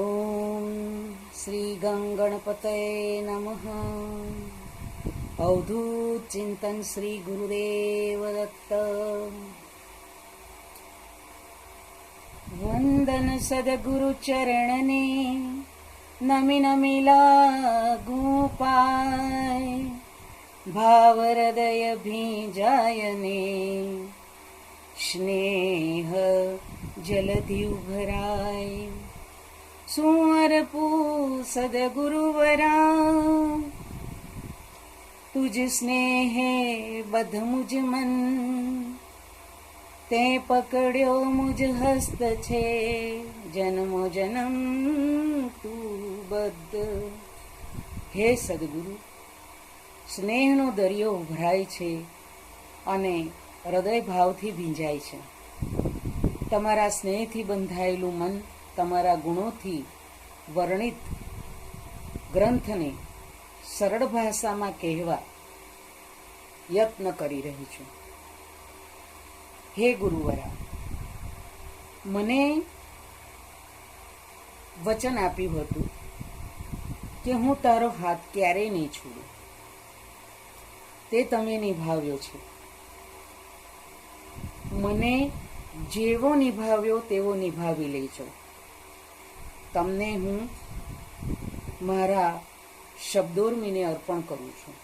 ॐ श्रीगङ्गणपतये नमः। अवधूतचिन्तन श्रीगुरुदेवदत्त वन्दन सद्गुरुचरणने नमि नमिला गोपाय भावहृदय भीजायने स्नेह जलधि उभराय। સુંવરપુ સદગુરુવરા તુજ સ્નેહે બધ મુજ મન. તે પકડ્યો મુજ હસ્ત છે. જન્મો જન્મ તું બદ્ધ. હે સદગુરુ, સ્નેહનો દરિયો ઉભરાય છે અને હૃદય ભાવથી ભીંજાય છે. તમારા સ્નેહથી બંધાયેલું મન તમારા ગુણોથી વર્ણિત ગ્રંથને સરળ ભાષામાં કહેવા યત્ન કરી રહી છું. હે ગુરુવરા, મને વચન આપ્યું હતું કે હું તારો હાથ ક્યારેય નહીં છોડું. તે તમે નિભાવ્યો છે. મને જેવો નિભાવ્યો તેવો નિભાવી લેજો. તમને હું મારા શબ્દોર્મીને અર્પણ કરું છું.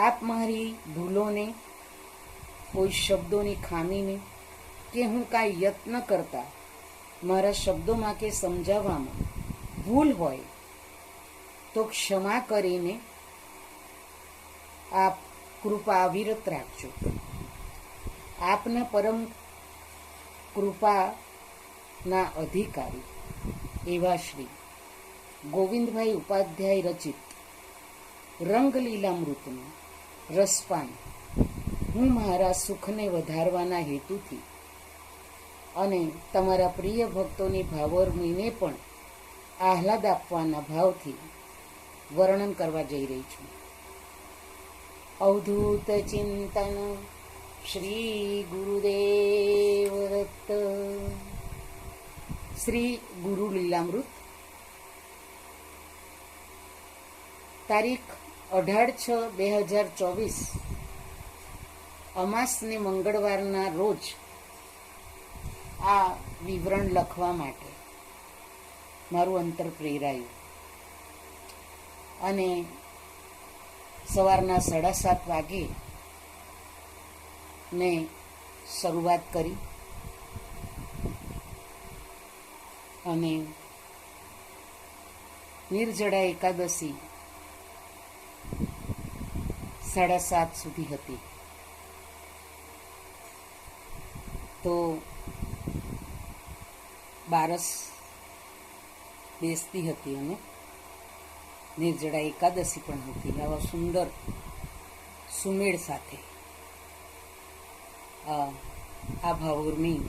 આપ મારી ભૂલોને, કોઈ શબ્દોની ખામીને કે હું કાંઈ યત્ન કરતા મારા શબ્દોમાં કે સમજાવવામાં ભૂલ હોય તો ક્ષમા કરીને આપ કૃપા અવિરત રાખજો. આપના પરમ કૃપાના અધિકારી એવા શ્રી. ગોવિંદભાઈ ઉપાધ્યાય રચિત. રંગલીલામૃતનું રસપાન. હું મારા સુખને વધારવાના હેતુથી અને તમારા પ્રિય ભક્તોની ભાવરમીને પણ આહલાદ આપવાના ભાવથી વર્ણન કરવા જઈ રહી છું. અવધૂત ચિંતન શ્રી ગુરુદેવ દત્ત શ્રી ગુરુ લીલામૃત. તારીખ અઢાર છ બે હજાર ચોવીસ, અમાસને મંગળવારના રોજ આ વિવરણ લખવા માટે મારું અંતર પ્રેરાયું. અને સવારના સાડા સાત વાગે ને શરૂઆત કરી. અને નિર્જળા એકાદશી સાડા સાત સુધી હતી. તો બારસ બેસતી હતી અને નિર્જળા એકાદશી પણ હતી. આવા સુંદર સુમેળ સાથે આ ભાવોર્મી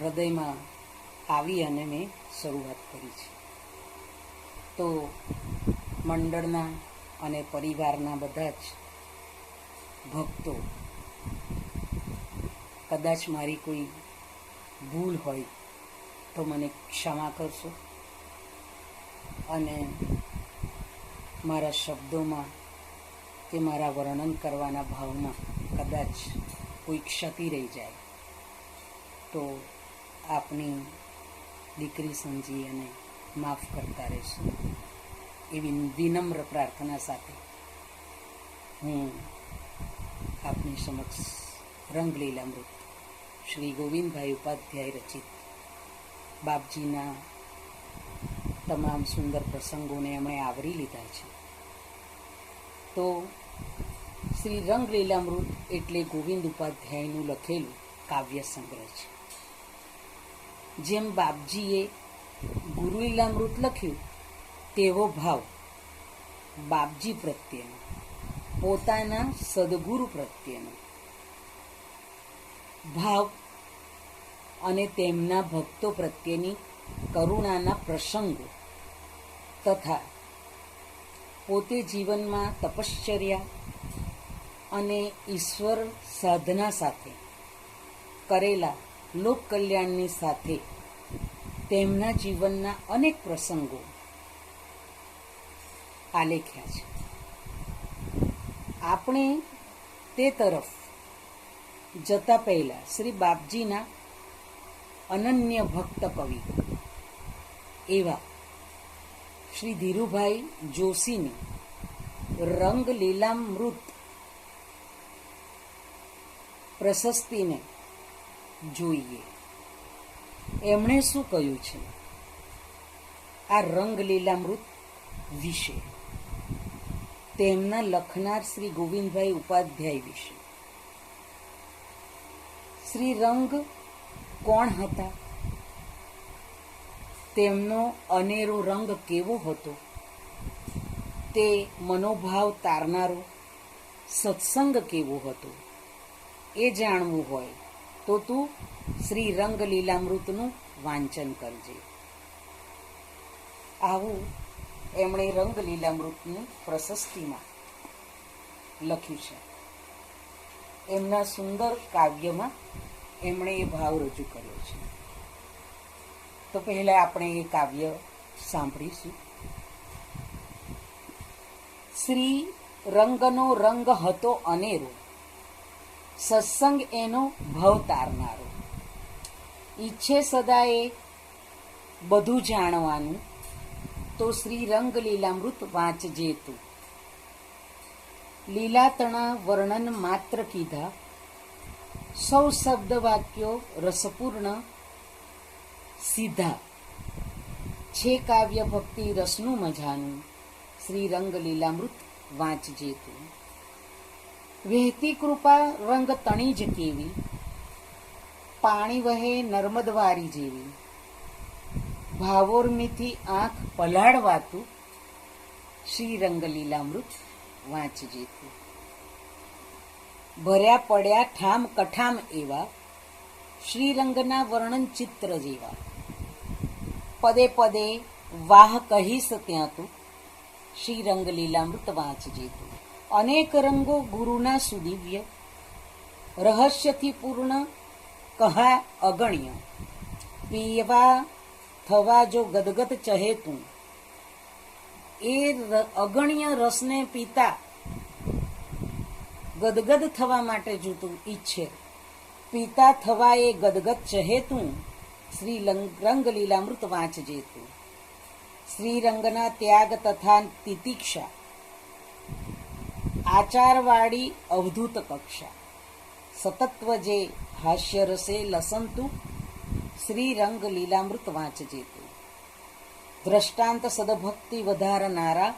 હૃદયમાં આવી અને મેં શરૂઆત કરી છે. તો મંડળના અને પરિવારના બધા જ ભક્તો, કદાચ મારી કોઈ ભૂલ હોય તો મને ક્ષમા કરશો અને મારા શબ્દોમાં કે મારા વર્ણન કરવાના ભાવમાં કદાચ કોઈ ક્ષતિ રહી જાય તો આપની દીકરી સમજી અને માફ કરતા રહેશો. એવી વિનમ્ર પ્રાર્થના સાથે હું આપની સમક્ષ રંગલીલામૃત શ્રી ગોવિંદભાઈ ઉપાધ્યાય રચિત બાપજીના તમામ સુંદર પ્રસંગોને એમણે આવરી લીધા છે. તો શ્રી રંગલીલામૃત એટલે ગોવિંદ ઉપાધ્યાયનું લખેલું કાવ્ય સંગ્રહ છે. જેમ બાપજીએ ગુરુલીલામૃત લખ્યું, તેવો ભાવ. બાપજી પ્રત્યેનો, પોતાના સદગુરુ પ્રત્યેનો. ભાવ અને તેમના ભક્તો પ્રત્યેની કરુણાના પ્રસંગો તથા પોતે જીવનમાં તપશ્ચર્યા અને ઈશ્વર સાધના સાથે કરેલા લોક કલ્યાણની સાથે તેમના જીવનના અનેક પ્રસંગો આલેખ્યા છે. આપણે તે તરફ જતા પહેલાં શ્રી બાપજીના અનન્ય ભક્ત કવિ એવા શ્રી ધીરુભાઈ જોશીની રંગ લીલામૃત પ્રશસ્તિને જોઈએ. એમણે શું કહ્યું છે? આ રંગ લીલામૃત વિશે. તેમના લખનાર શ્રી ગોવિંદભાઈ ઉપાધ્યાય વિશે. શ્રી રંગ કોણ હતા? તેમનો અનેરો રંગ કેવો હતો? તે મનોભાવ તારનારો સત્સંગ કેવો હતો? એ જાણવું હોય. તો તું શ્રી રંગ લીલામૃતનું વાંચન કરજે. આવું એમણે રંગ લીલામૃતની પ્રશસ્તિમાં લખ્યું છે. એમના સુંદર કાવ્યમાં એમણે એ ભાવ રજૂ કર્યો છે. તો પહેલાં આપણે એ કાવ્ય સાંભળીશું. શ્રી રંગનો રંગ હતો અનેરો. સત્સંગ એનો ભવ તારનારો. ઈચ્છે સદાએ બધું જાણવાનું, તો શ્રી રંગ લીલામૃત વાંચજે તું. લીલાતણા વર્ણન માત્ર કીધા, સૌ શબ્દ વાક્યો રસપૂર્ણ, સીધા. છે કાવ્ય ભક્તિ રસનું મજાનું શ્રી રંગ લીલામૃત વાંચજે તું. વહેતી કૃપા રંગ તણી જ કેવી, પાણી વહે નર્મદવારી જેવી. ભાવોર્મીથી આંખ પલાળવાતું શ્રી રંગલીલામૃત વાંચજેતું વાંચજે ભર્યા પડ્યા ઠામ કઠામ એવા, શ્રીરંગના વર્ણન ચિત્ર જેવા. પદે પદે વાહ કહીશ ત્યાં તું શ્રીરંગ લીલામૃત વાંચજે તું. અનેક રંગો ગુરુના સુદિવ્ય. રહસ્યથી પૂર્ણ કહા અગણ્ય. પીવા, થવા જો ગદગદ ચહે તું. એ અગણ્ય રસને પીતા ગદગદ થવા માટે જૂતું ઈચ્છે. પીતા થવા એ ગદગદ ચહે તું. શ્રી રંગલીલા મૃત વાંચજે તું. શ્રી રંગના ત્યાગ તથા તિતિક્ષા. આચારવાળી અવધૂત કક્ષા. સતત્વ જે હાસ્ય રસે લસંતુ, શ્રી રંગ લીલામૃત વાંચજે તું. દ્રષ્ટાંત સદભક્તિ વધારનારા,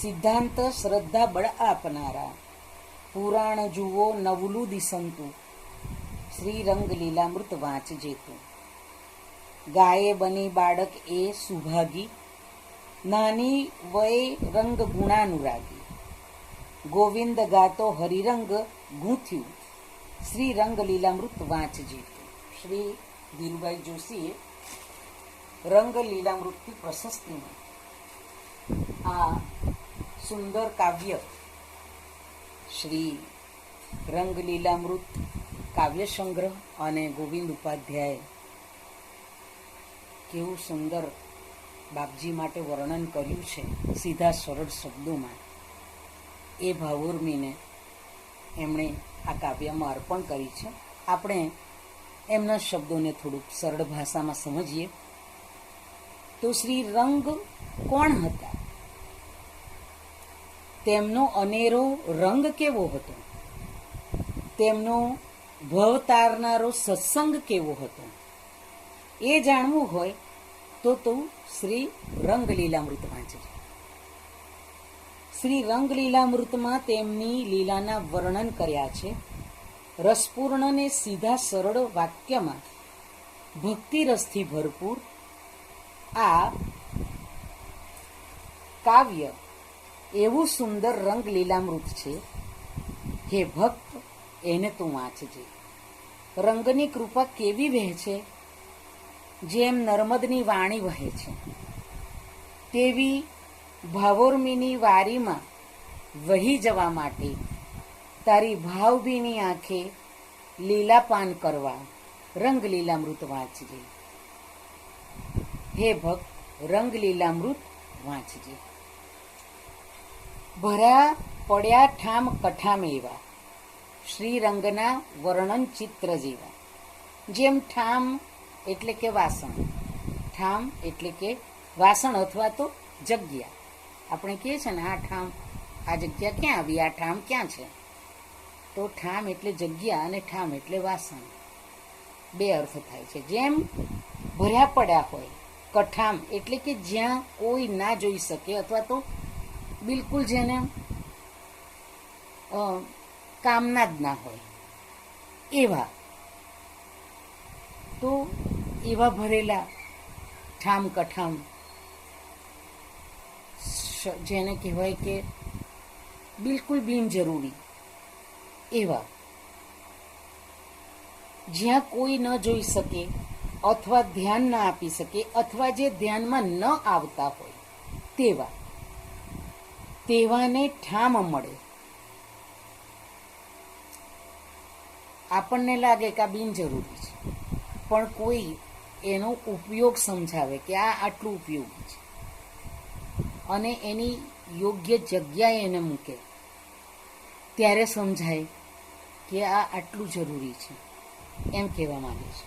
સિદ્ધાંત શ્રદ્ધા બળ આપનારા. પુરાણ જુઓ નવલું દિસંતું, શ્રી રંગ લીલામૃત વાંચજે તું. ગાયે બની બાળક એ સુભાગી, નાની વયે રંગ ગુણાનુરાગી. ગોવિંદ ગાતો હરિરંગ ગૂંથ્યું. શ્રી રંગ લીલામૃત વાંચજે. શ્રી ધીરુભાઈ જોશીએ રંગ લીલામૃતની પ્રશસ્તિમાં આ સુંદર કાવ્ય શ્રી રંગ લીલામૃત કાવ્ય સંગ્રહ અને ગોવિંદ ઉપાધ્યાય કેવું સુંદર બાપજી માટે વર્ણન કર્યું છે સીધા સરળ શબ્દોમાં. એ ભાવુર્મીને એમણે આ કાવ્યમાં અર્પણ કરી છે. આપણે એમના શબ્દોને થોડુંક સરળ ભાષામાં સમજીએ. તો શ્રી રંગ કોણ હતા? તેમનો અનેરો રંગ કેવો હતો? તેમનો ભવ તારનારો સત્સંગ કેવો હતો? એ જાણવું હોય તો તું શ્રી રંગલીલામૃત વાંચે શ્રી રંગલીલામૃતમાં તેમની લીલાના વર્ણન કર્યા છે. રસપૂર્ણને સીધા સરળ વાક્યમાં, ભક્તિ રસથી ભરપૂર, આ કાવ્ય એવું સુંદર રંગ લીલામૃત છે. હે ભક્ત, એને તું વાંચજે. રંગની કૃપા કેવી વહે છે? જેમ નર્મદની વાણી વહે છે. તેવી ભાવોર્મીની વારીમાં વહી જવા માટે તારી ભાવભીની આંખે લીલાપાન કરવા, રંગ લીલામૃત વાંચજે. હે ભક્ત, રંગ લીલામૃત વાંચજે. ભરા પડ્યા ઠામ કઠામ એવા, શ્રીરંગના વર્ણન ચિત્ર જેવા. જેમ ઠામ એટલે કે વાસણ, ઠામ એટલે કે વાસણ અથવા તો જગ્યા. આપણે કહીએ છીએ ને, આ ઠામ, આ જગ્યા ક્યાં આવી? આ ઠામ ક્યાં છે? તો ઠામ એટલે જગ્યા અને ઠામ એટલે વાસણ. બે અર્થ થાય છે. જેમ ભર્યા પડ્યા હોય, કઠામ એટલે કે જ્યાં કોઈ ના જોઈ શકે અથવા તો બિલકુલ જેને કામના જ ના હોય. એવા. તો એવા ભરેલા ઠામ, કઠામ જેને કહેવાય કે બિલકુલ બિનજરૂરી. એવા. જ્યાં કોઈ ન જોઈ શકે અથવા ધ્યાન ન આપી શકે અથવા જે ધ્યાનમાં ન આવતા હોય, તેવા. તેવાને ઠામ મળે. આપણને લાગે કે આ બિનજરૂરી છે. પણ કોઈ એનો ઉપયોગ સમજાવે કે આ આટલું ઉપયોગી છે. અને એની યોગ્ય જગ્યાએ એને મૂકે. ત્યારે સમજાય કે આ આટલું જરૂરી છે, એમ કહેવા માંગે છે.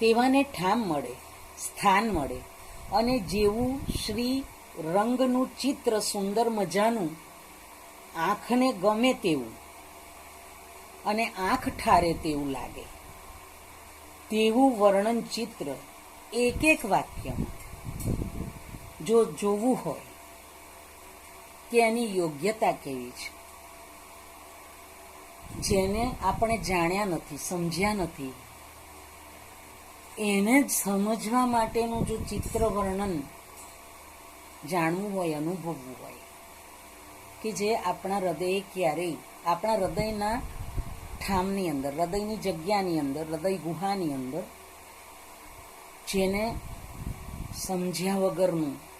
તેવાને ઠામ મળે, સ્થાન મળે અને જેવું શ્રી રંગનું ચિત્ર સુંદર મજાનું આંખને ગમે તેવું અને આંખ ઠારે તેવું લાગે, તેવું વર્ણન ચિત્ર એક એક વાક્યમાં જો જોવું હોય કે એની યોગ્યતા કેવી છે. જેને આપણે જાણ્યા નથી, સમજ્યા નથી, એને જ સમજવા માટેનું જો ચિત્ર વર્ણન જાણવું હોય, અનુભવવું હોય, કે જે આપણા હૃદયે ક્યારેય, આપણા હૃદયના ઠામની અંદર, હૃદયની જગ્યાની અંદર, હૃદય ગુહાની અંદર, જેને સમજ્યા વગરનું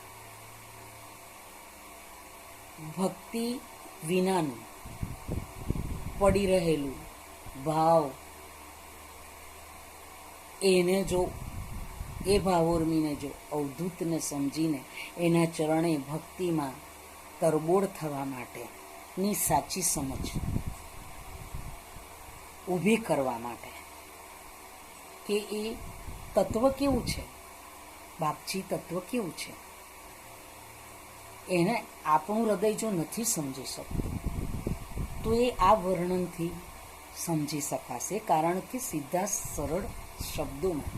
ભક્તિ વિનાનું પડી રહેલું ભાવ. એને જો, એ ભાવોર્મીને જો અવધૂતને સમજીને એના ચરણે ભક્તિમાં તરબોળ થવા માટેની સાચી સમજ ઊભી કરવા માટે, કે એ તત્વ કેવું છે? બાપજી તત્વ કેવું છે? એને આપણું હૃદય જો નથી સમજી શકતું, તો એ આ વર્ણનથી સમજી શકાશે. કારણ કે સીધા સરળ શબ્દોમાં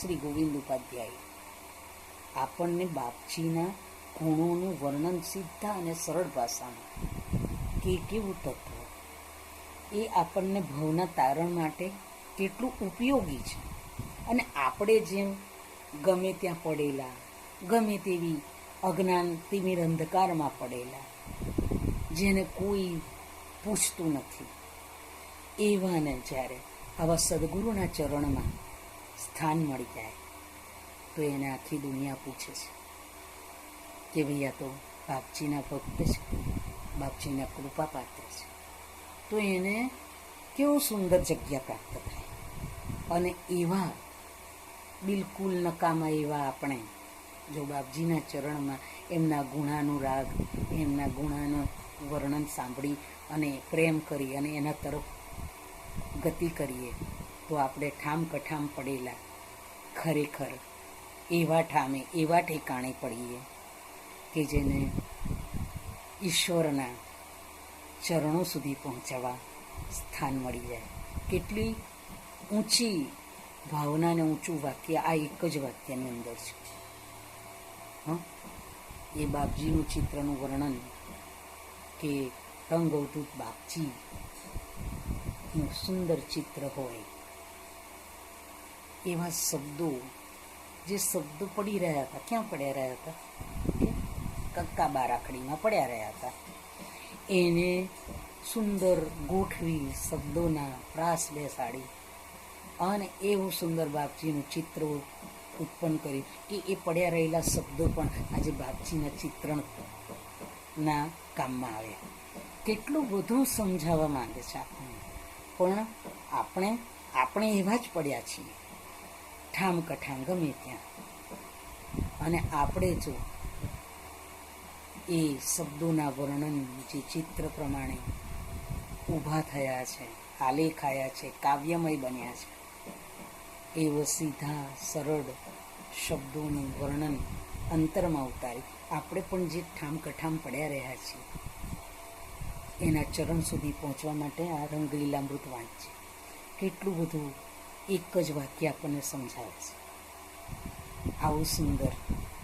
શ્રી ગોવિંદ ઉપાધ્યાય આપણને બાપજીના ગુણોનું વર્ણન સીધા અને સરળ ભાષામાં કે કેવું તત્વ એ આપણને ભવના તારણ માટે કેટલું ઉપયોગી છે. અને આપણે જેમ ગમે ત્યાં પડેલા, ગમે તેવી અજ્ઞાન તિમિર અંધકારમાં પડેલા, જેને કોઈ પૂછતું નથી. એવાને જ્યારે આવા સદગુરુના ચરણમાં સ્થાન મળી જાય, તો એને આખી દુનિયા પૂછે છે કે આ તો બાપજીના ભક્ત છે, બાપજીના કૃપા પાત્ર છે. તો એને કેવું સુંદર જગ્યા પ્રાપ્ત થાય? અને એવા બિલકુલ નકામા એવા આપણે જો બાપજીના ચરણમાં એમના ગુણાનુરાગ એમના ગુણાનું વર્ણન સાંભળી અને પ્રેમ કરી અને એના તરફ ગતિ કરીએ, તો આપણે ઠામ કઠામ પડેલા, ખરેખર એવા ઠામે, એવા ઠેકાણે પડીએ કે જેને ઈશ્વરના ચરણો સુધી પહોંચવા સ્થાન મળી જાય. કેટલી ઊંચી ભાવનાને ઊંચું વાક્ય, આ એક જ વાક્યની અંદર છે. એ બાપજીનું ચિત્રનું વર્ણન કે રંગ અવધૂત બાપજી નું સુંદર ચિત્ર હોય. એવા શબ્દો, જે શબ્દો પડી રહ્યા હતા. ક્યાં પડ્યા રહ્યા હતા? કક્કા બારાખડીમાં પડ્યા રહ્યા હતા. એને સુંદર ગોઠવી શબ્દોના પ્રાસ બેસાડી અને એવું સુંદર બાપજીનું ચિત્ર ઉત્પન્ન કર્યું કે એ પડ્યા રહેલા શબ્દો પણ આજે બાપજીના ચિત્રણના કામમાં આવે કેટલું બધું સમજાવવા માંગે છે આપણને. પણ આપણે આપણે એવા જ પડ્યા છીએ. ઠામ કઠામ ગમે ત્યાં. અને આપણે જો એ શબ્દોના વર્ણન જે ચિત્ર પ્રમાણે ઊભા થયા છે, આલેખાયા છે, કાવ્યમય બન્યા છે એવો સીધા, સરળ શબ્દોનું વર્ણન અંતરમાં ઉતારી. આપણે પણ જે ઠામ કઠામ પડ્યા રહ્યા છીએ, એના ચરણ સુધી પહોંચવા માટે આ રંગલીલામૃત વાંચ. છે કેટલું બધું એક જ વાક્ય આપણને સમજાવે છે. આવું સુંદર.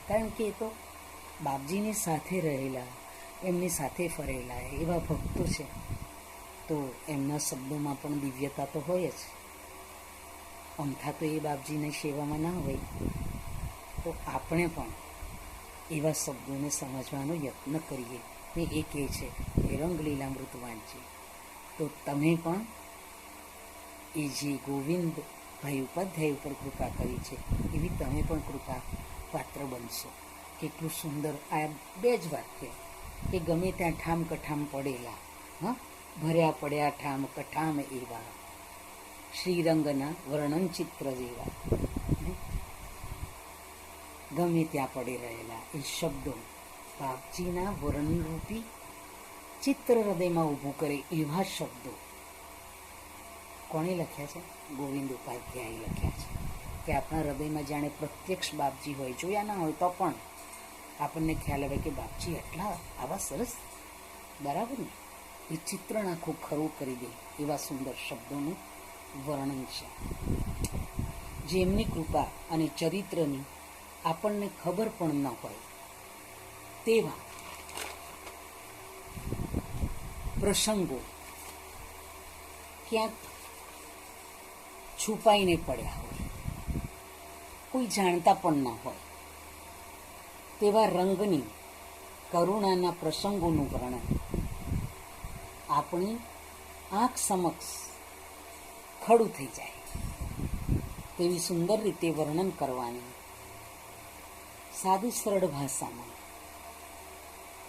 કારણ કે એ તો બાપજીની સાથે રહેલા, એમની સાથે ફરેલા એવા ભક્તો છે. તો એમના શબ્દોમાં પણ દિવ્યતા તો હોય જ. અમથા તો એ બાપજીની સેવામાં ના હોય તો આપણે પણ એવા શબ્દોને સમજવાનો યત્ન કરીએ. ને એ કહે છે કે રંગલીલામૃત વાંચે તો તમે પણ એ જે ગોવિંદ ભાઈ ઉપાધ્યાય ઉપર કૃપા કરી છે, એવી તમે પણ કૃપા પાત્ર બનશો. કેટલું સુંદર આ બે જ વાક્ય. કે ગમે ત્યાં ઠામ કઠામ પડેલા, હા, ભર્યા પડ્યા ઠામ કઠામ એવા. શ્રીરંગના વર્ણન ચિત્ર જેવા ગમે ત્યાં પડી રહેલા એ શબ્દો બાપજીના વર્ણનરૂપી ચિત્ર હૃદયમાં ઊભું કરે એવા શબ્દો. કોણે લખ્યા છે? ગોવિંદ ઉપાધ્યાય લખ્યા છે કે આપણા હૃદયમાં જાણે પ્રત્યક્ષ બાપજી હોય, જોયા ના હોય તો પણ આપણને ખ્યાલ આવે કે બાપજી એટલા આવા સરસ. બરાબર ને? એ ચિત્રણ આખું ખરું કરી દે એવા સુંદર શબ્દોનું વર્ણન છે. જેમની કૃપા અને ચરિત્રની આપણને ખબર પણ ન હોય, તેવા પ્રસંગો ક્યાંક છુપાઈને પડ્યા હોય, કોઈ જાણતા પણ ન હોય, તેવા રંગની કરુણાના પ્રસંગોનું વર્ણન આપણી આંખ સમક્ષ ખડું થઈ જાય. તેવી સુંદર રીતે વર્ણન કરવાની સાદી સરળ ભાષામાં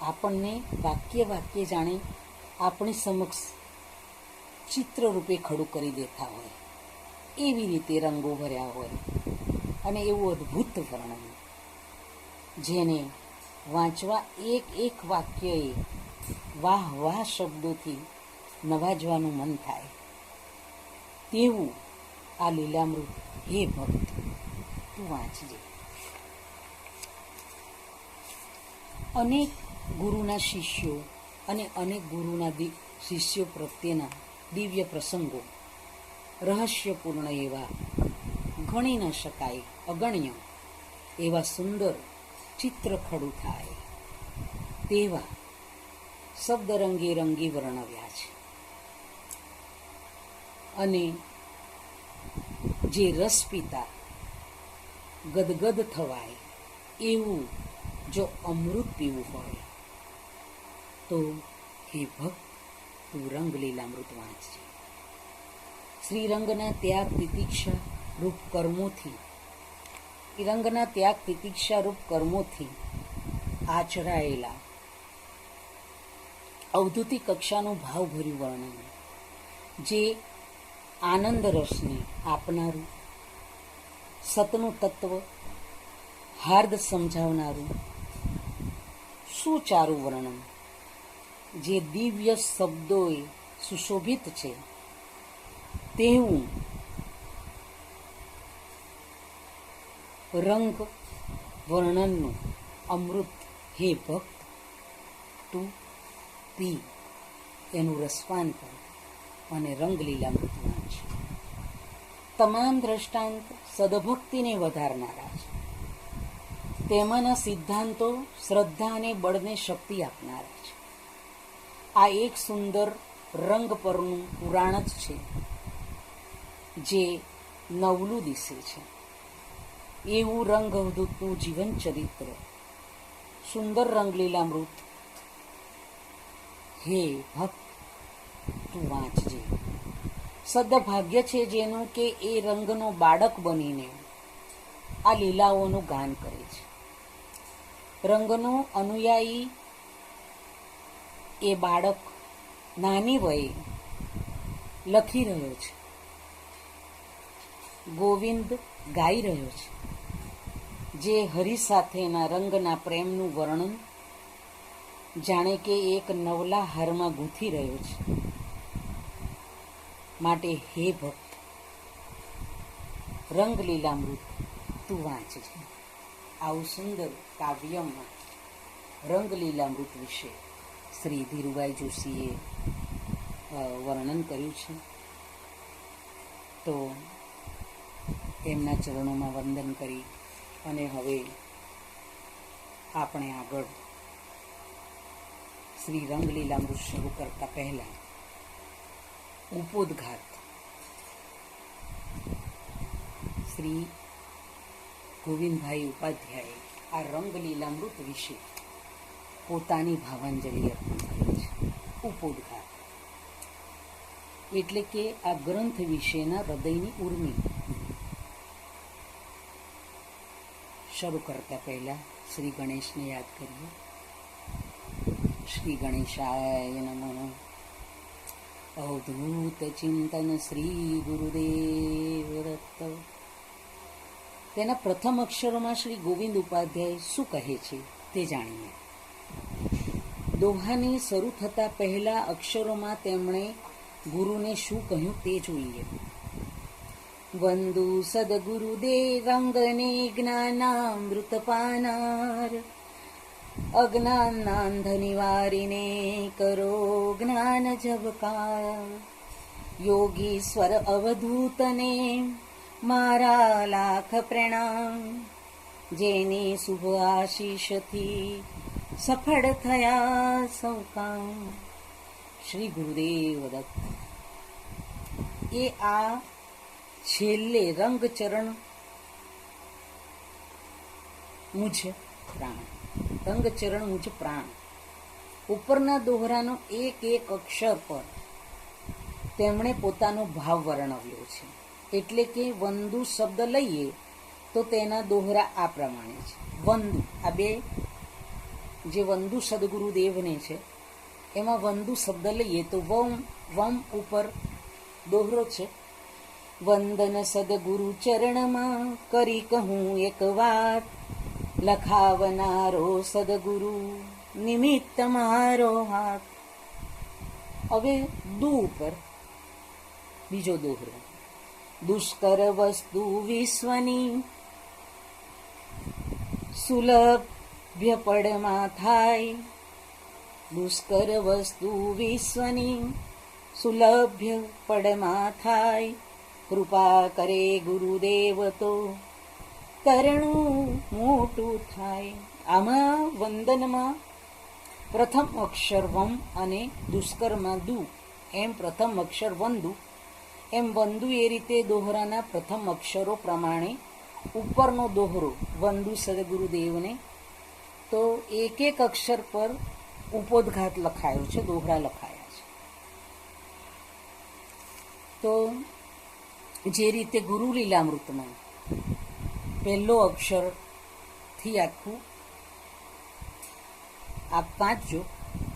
આપણને વાક્ય વાક્ય જાણે આપણી સમક્ષ ચિત્ર રૂપે ખડું કરી દેતા હોય. એવી રીતે રંગો ભર્યા હોય અને એવું અદ્ભુત વર્ણન. જેને વાંચવા એક એક વાક્યએ વાહ વાહ શબ્દોથી નવાજવાનું મન થાય. તેવું આ લીલામૃત હે ભક્ત, તું વાંચજે. અનેક ગુરુના શિષ્યો અને અનેક ગુરુના શિષ્યો પ્રત્યેના દિવ્ય પ્રસંગો, રહસ્યપૂર્ણ એવા, ગણી ન શકાય, અગણ્ય એવા સુંદર ચિત્ર ખડું થાય. તેવા શબ્દ રંગે રંગી વર્ણવ્યા છે. અને જે રસ પીતા ગદગદ થવાય એવું જો અમૃત પીવું હોય, તો હે ભક્ત, તું રંગલીલામૃત વાંચજે. શ્રીરંગના ત્યાગ તિતિક્ષા રૂપ કર્મોથી રંગના ત્યાગ તિતિક્ષા રૂપ કર્મોથી આચરાયેલા અવધૂતી કક્ષાનું ભાવભર્યું વર્ણન, જે આનંદ રસને આપનારું, સતનું તત્વ હાર્દ સમજાવનારું, સુચારું વર્ણન, જે દિવ્ય શબ્દોએ સુશોભિત છે, તેવું રંગ વર્ણનનું અમૃત હે ભક્ત તું પી, એનું રસપાન કર અને રંગલીલા વાંચ તમામ દ્રષ્ટાંત સદભક્તિને વધારનારા છે. તેમાંના સિદ્ધાંતો શ્રદ્ધા અને બળને શક્તિ આપનારા છે. આ એક સુંદર રંગ પરનું પુરાણ જ છે, જે નવલું દિશે છે. એવું રંગ અવધૂતનું જીવન ચરિત્ર. સુંદર રંગલીલામૃત હે ભક્ત, તું વાંચજે. સદભાગ્ય છે જેનું કે એ રંગનો બાળક બનીને આ લીલાઓનું ગાન કરે છે. રંગનો અનુયાયી એ બાળક નાની વયે લખી રહ્યો છે. ગોવિંદ ગાઈ રહ્યો છે. જે હરિ સાથેના રંગના પ્રેમનું વર્ણન જાણે કે એક નવલા હારમાં ગૂંથી રહ્યો છે. માટે હે ભક્ત, રંગલીલામૃત તું વાંચજે. આવું સુંદર કાવ્યમાં રંગલીલામૃત વિશે શ્રી ધીરુભાઈ જોશીએ વર્ણન કર્યું છે. તો એમના ચરણોમાં વંદન કરી અને હવે આપણે આગળ શ્રી રંગલીલામૃત શરૂ કરતા પહેલા ઉપોદઘાત શ્રી ગોવિંદભાઈ ઉપાધ્યાય આ રંગલીલામૃત વિશે પોતાની ભાવાંજલિ અર્પણ કરી છે ઉપોદઘાત એટલે કે આ ગ્રંથ વિશેના હૃદયની ઉર્મિ શરૂ કરતા પહેલા શ્રી ગણેશને યાદ કરીએ શ્રી ગણેશાય નમઃ અવધૂત ચિંતન શ્રી ગુરુદેવ દત્ત તેના પ્રથમ અક્ષરોમાં શ્રી ગોવિંદ ઉપાધ્યાય શું કહે છે તે જાણીએ. દોહાની શરૂ થતા પહેલા અક્ષરોમાં તેમણે ગુરુને શું કહ્યું તે જોઈએ. વંદુ સદગુરુદેવ અંગને જ્ઞાનામૃતપાનાર અજ્ઞાનાંધ નિવારીને કરો જ્ઞાન જબકાર યોગીશ્વર અવધૂતને મારા લાખ પ્રણામ જેની શુભ આશીષથી સફળ થયા સૌ કામ શ્રી ગુરુદેવ દત્ત એ આ છેલ્લે રંગચરણ મુજ પ્રાણ રંગચરણ મુજ પ્રાણ. ઉપરના દોહરાનો એક એક અક્ષર પર તેમણે પોતાનો ભાવ વર્ણવ્યો છે. એટલે કે વંદુ શબ્દ લઈએ તો તેના દોહરા આ પ્રમાણે છે. વંદુ, આ બે જે વંદુ સદગુરુદેવને છે, એમાં વંદુ શબ્દ લઈએ તો વમ વમ ઉપર દોહરો છે. વંદન સદગુરુ ચરણમાં કરી કહું એક વાત લખાવનારો સદગુરુ નિમિત્ત મારો હાથ. હવે દુ ઉપર. બીજો દોહરો. દુષ્કર વસ્તુ વિશ્વની. સુલભ્ય પડમાં થાય. દુષ્કર વસ્તુ વિશ્વની. સુલભ્ય પડમાં થાય. કૃપા કરે ગુરુદેવ તો. કરણું મોટું થાય. આમાં વંદનમાં પ્રથમ અક્ષર વમ અને દુષ્કરમાં દુ. એમ પ્રથમ અક્ષર વંદુ. એમ વંદુ એ રીતે દોહરાના પ્રથમ અક્ષરો પ્રમાણે ઉપરનો દોહરો, વંદુ સદગુરુદેવને. તો એક એક અક્ષર પર ઉપોદઘાત લખાયો છે, દોહરા લખાયા છે. તો જે રીતે ગુરુ લીલામૃતમાં પહેલો અક્ષરથી આખું આપ વાંચજો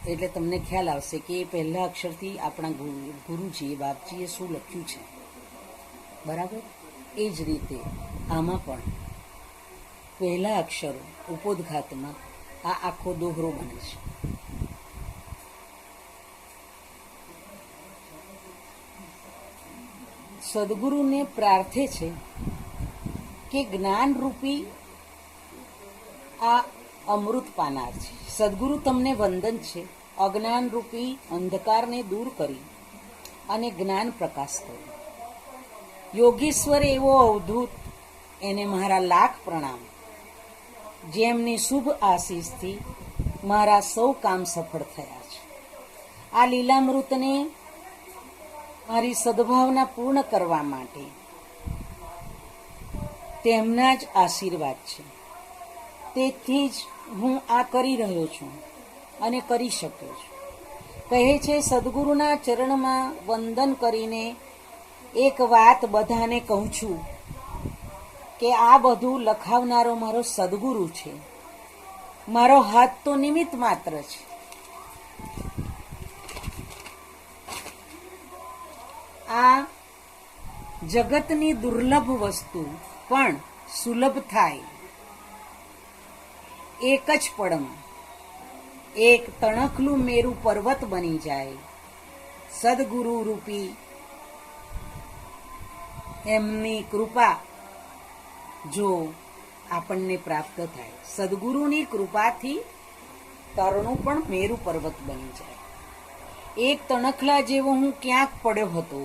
એટલે તમને ખ્યાલ આવશે કે એ પહેલા અક્ષરથી આપણા ગુરુ, ગુરુજીએ, બાપજીએ શું લખ્યું છે. બરાબર? એ જ રીતે આમાં પણ પહેલા અક્ષરો ઉપોદઘાતમાં આ આખો દોહરો બને છે. સદગુરુને પ્રાર્થે છે કે જ્ઞાનરૂપી આ અમૃત પાનાર છે. સદગુરુ તમને વંદન છે. અજ્ઞાનરૂપી અંધકારને દૂર કરી અને જ્ઞાન પ્રકાશ કર્યું. યોગીશ્વર એવો અવધૂત, એને મારા લાખ પ્રણામ. જેમની શુભ આશીષથી મારા સૌ કામ સફળ થયા છે. આ લીલામૃતને મારી સદભાવના પૂર્ણ કરવા માટે તેમના જ આશીર્વાદ છે. તેથી જ હું આ કરી રહ્યો છું અને કરી શક્યો છું. કહે છે, સદગુરુના ચરણમાં વંદન કરીને એક વાત બધાને કહું છું કે આ બધું લખાવનારો મારો સદગુરુ છે. મારો હાથ તો નિમિત્ત માત્ર છે. આ જગતની દુર્લભ વસ્તુ પણ સુલભ થાય. એક જ પડમ એક તણખલું મેરુ પર્વત બની જાય. સદગુરુ રૂપી, એમની કૃપા જો આપણને પ્રાપ્ત થાય. સદગુરુની કૃપાથી તરણું પણ મેરુ પર્વત બની જાય. એક તણખલા જેવો હું ક્યાંક પડ્યો હતો.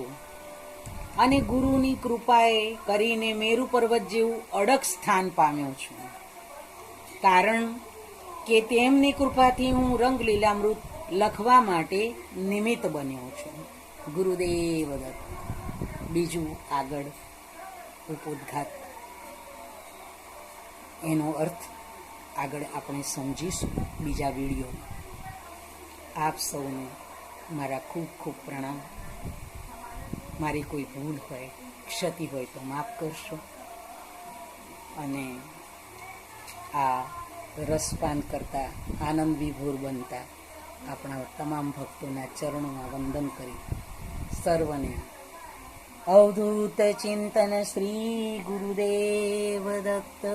અને ગુરુની કૃપાએ કરીને મેરુ પર્વત જેવું અડગ સ્થાન પામ્યો છું. કારણ કે તેમની કૃપાથી હું રંગ લીલામૃત લખવા માટે નિમિત્ત બન્યો છું. ગુરુદેવ દત્ત, બીજું આગળ ઉપોદઘાત. એનો અર્થ આગળ આપણે સમજીશું બીજા વિડીયોમાં. આપ સૌને મારા ખૂબ ખૂબ પ્રણામ. મારી કોઈ ભૂલ હોય, ક્ષતિ હોય તો માફ કરશો. અને આ રસપાન કરતા આનંદ વિભોર બનતા આપણા તમામ ભક્તોના ચરણોમાં વંદન કરી સર્વને. અવધૂત ચિંતન શ્રી ગુરુદેવ દત્ત.